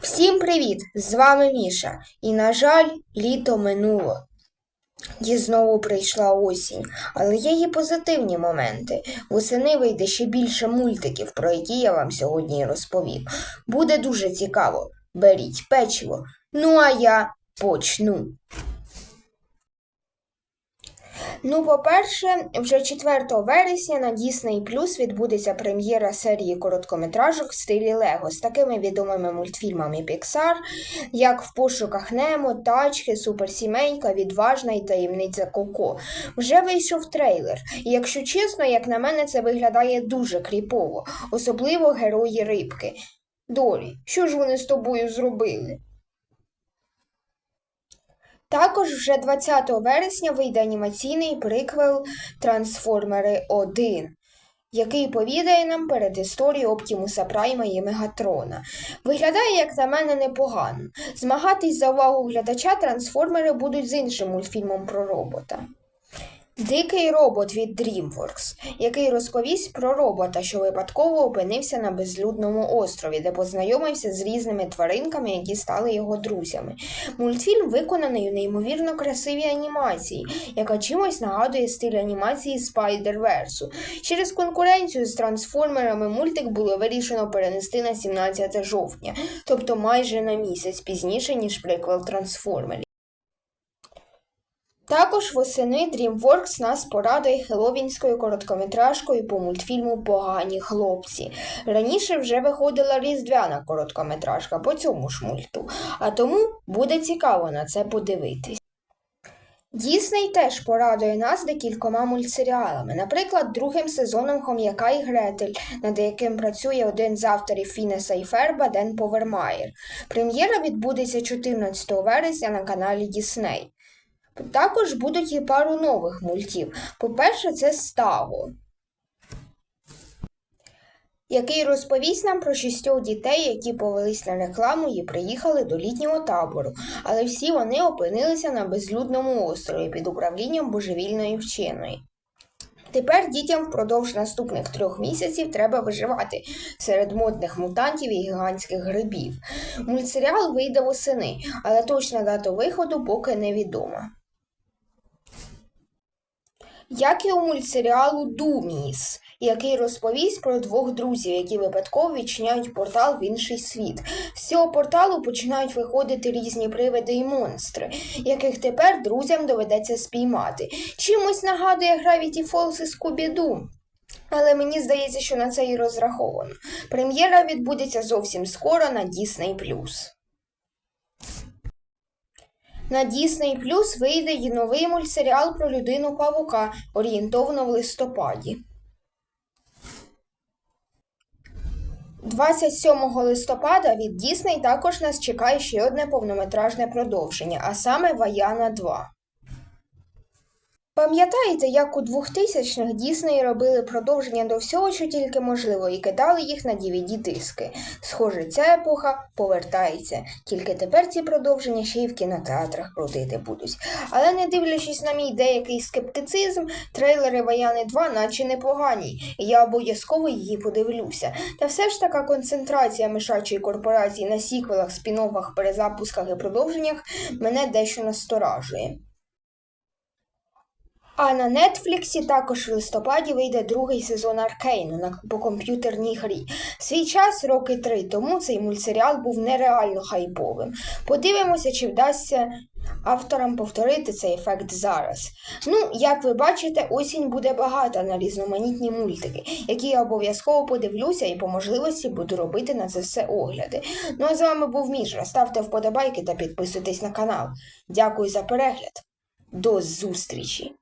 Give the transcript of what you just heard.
Всім привіт! З вами Міша. І, на жаль, літо минуло. І знову прийшла осінь, але є і позитивні моменти. Восени вийде ще більше мультиків, про які я вам сьогодні розповів. Буде дуже цікаво. Беріть печиво. Ну а я почну. Ну, по-перше, вже 4 вересня на Disney Plus відбудеться прем'єра серії короткометражок в стилі Лего з такими відомими мультфільмами Pixar, як В пошуках Немо, Тачки, Суперсімейка, Відважна і таємниця Коко. Вже вийшов трейлер, і якщо чесно, як на мене, це виглядає дуже кріпово, особливо герої рибки. Долі, що ж вони з тобою зробили? Також вже 20 вересня вийде анімаційний приквел Трансформери 1, який повідає нам перед історією Оптімуса Прайма і Мегатрона. Виглядає, як на мене, непогано. Змагатись за увагу глядача трансформери будуть з іншим мультфільмом про робота. Дикий робот від DreamWorks, який розповість про робота, що випадково опинився на безлюдному острові, де познайомився з різними тваринками, які стали його друзями. Мультфільм виконаний у неймовірно красивій анімації, яка чимось нагадує стиль анімації Spider-Verse. Через конкуренцію з трансформерами мультик було вирішено перенести на 17 жовтня, тобто майже на місяць пізніше, ніж приквел трансформерів. Також восени DreamWorks нас порадує хеловінською короткометражкою по мультфільму Погані хлопці. Раніше вже виходила різдвяна короткометражка по цьому ж мульту, а тому буде цікаво на це подивитись. Дісней теж порадує нас декількома мультсеріалами, наприклад, другим сезоном Хом'яка і Гретель, над яким працює один з авторів Фінеса і Ферба Ден Повермаєр. Прем'єра відбудеться 14 вересня на каналі Дісней. Також будуть і пару нових мультів. По-перше, це Стаго, який розповість нам про шістьох дітей, які повелись на рекламу і приїхали до літнього табору, але всі вони опинилися на безлюдному острові під управлінням божевільної вченої. Тепер дітям впродовж наступних трьох місяців треба виживати серед модних мутантів і гігантських грибів. Мультсеріал вийде восени, але точна дата виходу поки невідома. Як і у мультсеріалу Думіс, який розповість про двох друзів, які випадково відчиняють портал в інший світ. З цього порталу починають виходити різні привиди і монстри, яких тепер друзям доведеться спіймати. Чимось нагадує Gravity Falls і Scooby-Doo. Але мені здається, що на це і розраховано. Прем'єра відбудеться зовсім скоро на Disney+. На Disney Plus вийде й новий мультсеріал про людину павука, орієнтовано в листопаді. 27 листопада від Disney також нас чекає ще одне повнометражне продовження, а саме Ваяна 2. Пам'ятаєте, як у 2000-х Дісней робили продовження до всього, що тільки можливо, і кидали їх на DVD-диски? Схоже, ця епоха повертається, тільки тепер ці продовження ще й в кінотеатрах крутити будуть. Але не дивлячись на мій деякий скептицизм, трейлери Ваяни 2 наче непогані, і я обов'язково її подивлюся. Та все ж така концентрація мишачої корпорації на сіквелах, спін-оффах, перезапусках і продовженнях мене дещо насторажує. А на Нетфліксі також в листопаді вийде другий сезон Аркейну по комп'ютерній грі. Свій час, роки три тому, цей мультсеріал був нереально хайповим. Подивимося, чи вдасться авторам повторити цей ефект зараз. Ну, як ви бачите, осінь буде багата на різноманітні мультики, які я обов'язково подивлюся і по можливості буду робити на це все огляди. Ну а з вами був Міша. Ставте вподобайки та підписуйтесь на канал. Дякую за перегляд. До зустрічі!